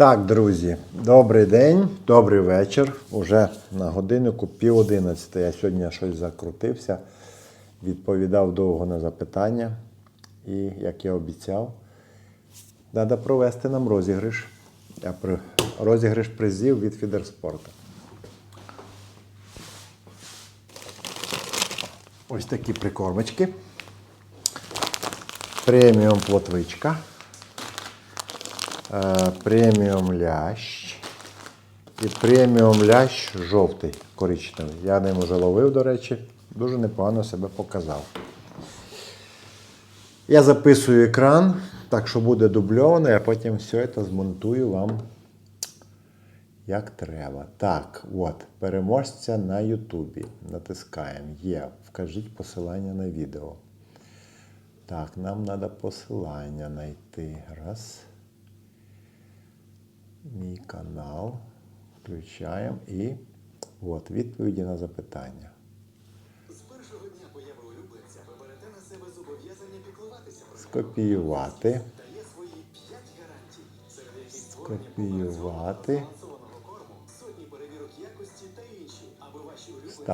Так, друзі, добрий день, добрий вечір. Уже на годиннику пів одинадцяти. Я сьогодні щось закрутився, відповідав довго на запитання. І, як я обіцяв, треба провести нам розіграш. Я при... Розіграш призів від Фідерспорту. Ось такі прикормочки. Преміум плотвичка. Е, преміум лящ. І преміум лящ жовтий, коричневий. Я ним уже ловив, до речі, дуже непогано себе показав. Я записую екран, так що буде дубльовано, я потім все це змонтую вам як треба. Так, от, переможця на Ютубі. Натискаємо. Є. Вкажіть посилання на відео. Так, нам треба посилання знайти. Раз. Мій канал. Включаємо і от відповіді на запитання. З першого дня появи улюбленця ви берете на себе зобов'язання піклуватися про. Скопіювати. Дає свої 5 гарантій, серед яких Скопіювати. корму, сотні перевірок якості та інші, аби ваші улюбленці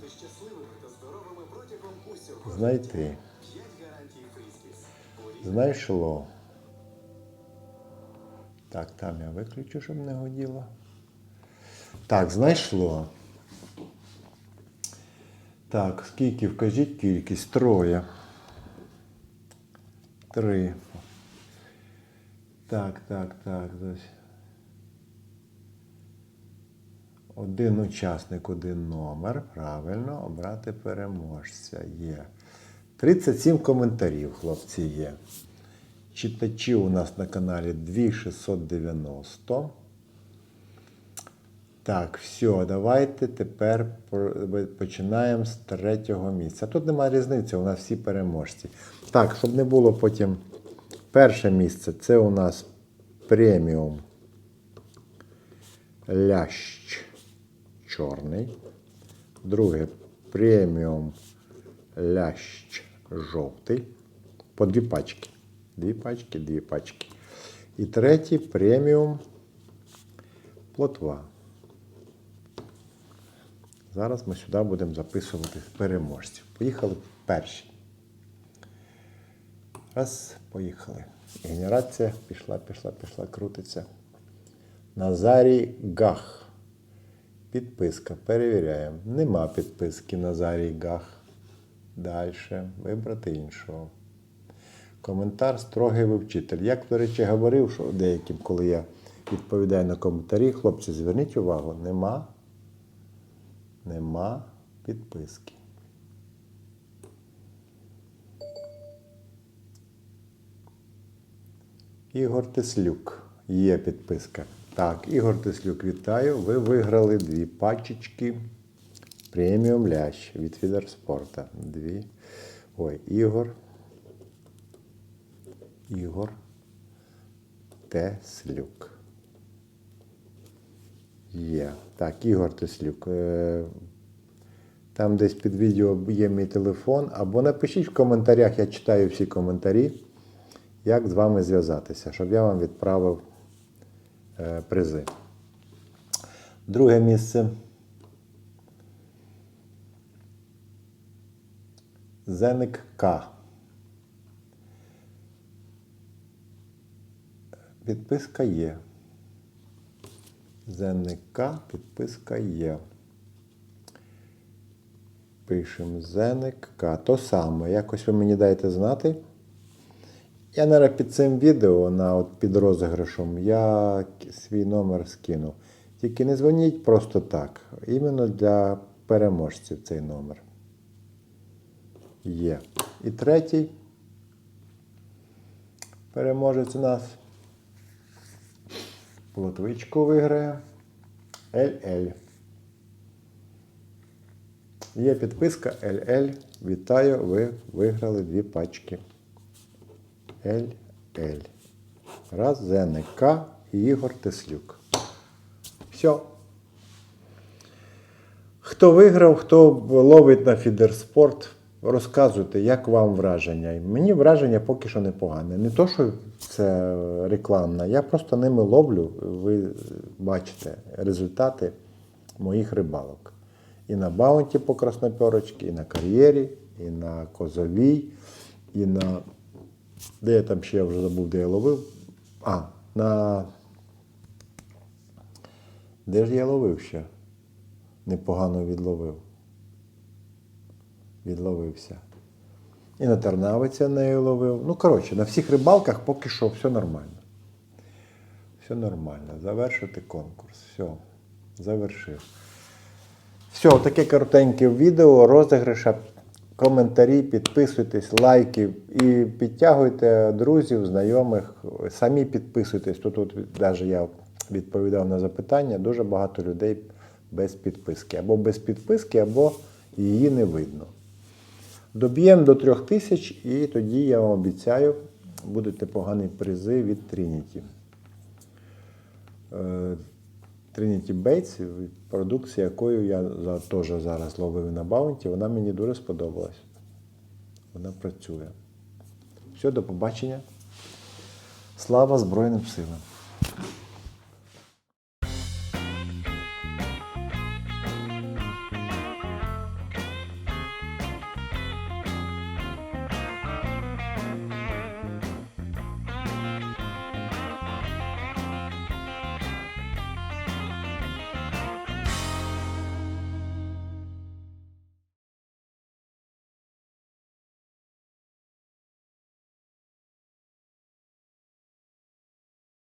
бути щасливими та здоровими протягом усього. Знайти. 5 гарантій фріскіс. Знайшло. Так, там я виключу, щоб не годіло. Так, знайшло. Так, скільки вкажіть кількість? Троє. Три. Так, так, так. Один учасник, один номер. Правильно, обрати переможця. Є. 37 коментарів, хлопці, є. Читачів у нас на каналі 2690. Так, все, давайте тепер починаємо з третього місця. Тут немає різниці, у нас всі переможці. Так, щоб не було потім перше місце, це у нас преміум лящ чорний. Друге преміум лящ жовтий. По дві пачки. Дві пачки, дві пачки. І третій преміум плотва. Зараз ми сюди будемо записувати переможців. Поїхали перші. Раз, поїхали. Генерація пішла, пішла, пішла, крутиться. Назарій Гах. Підписка. Перевіряємо. Нема підписки Назарій Гах. Далі. Вибрати іншого. Коментар строгий ви вчитель. Як, до речі, говорив, що деяким, коли я відповідаю на коментарі, хлопці, зверніть увагу, нема, нема підписки. Ігор Теслюк. Є підписка. Так, Ігор Теслюк, вітаю. Ви виграли дві пачечки преміум лящ від Фідерспорта. Дві. Ой, Ігор. Ігор Теслюк. Є. Так, Ігор Теслюк. Е, Там десь під відео є мій телефон. Або напишіть в коментарях, я читаю всі коментарі, як з вами зв'язатися, щоб я вам відправив е, призи. Друге місце. Зеник К. Підписка є. Зеника підписка є. Пишемо Зеника. То саме. Якось ви мені дайте знати. Я наразі під цим відео на, от, під розіграшом я свій номер скину. Тільки не дзвоніть просто так. Іменно для переможців цей номер. Є. І третій переможець у нас. Плотвичку виграє. LL. Є підписка LL. Вітаю, ви виграли дві пачки. LL. Раз, і Ігор Теслюк. Все. Хто виграв, хто ловить на Фідерспорт, розказуйте, як вам враження. Мені враження поки що непогане. Не то, що це рекламна, я просто ними ловлю. Ви бачите результати моїх рибалок. І на баунті по краснопьорочці, і на кар'єрі, і на козовій, і на. Де я там ще я вже забув, де я ловив. А, на. Де ж я ловив ще? Непогано відловив. Відловився. І на Тернавиці я нею ловив. Ну, коротше, на всіх рибалках поки що все нормально. Все нормально. Завершити конкурс. Все. Завершив. Все, таке коротеньке відео, розіграша, коментарі, підписуйтесь, лайки і підтягуйте друзів, знайомих. Самі підписуйтесь. Тут, тут навіть я відповідав на запитання, дуже багато людей без підписки. Або без підписки, або її не видно. Доб'ємо до трьох тисяч, і тоді я вам обіцяю, будуть непогані призи від Trinity. Е, Trinity Bates, продукція, якою я теж зараз ловив на баунті, вона мені дуже сподобалась. Вона працює. Все, до побачення. Слава Збройним силам!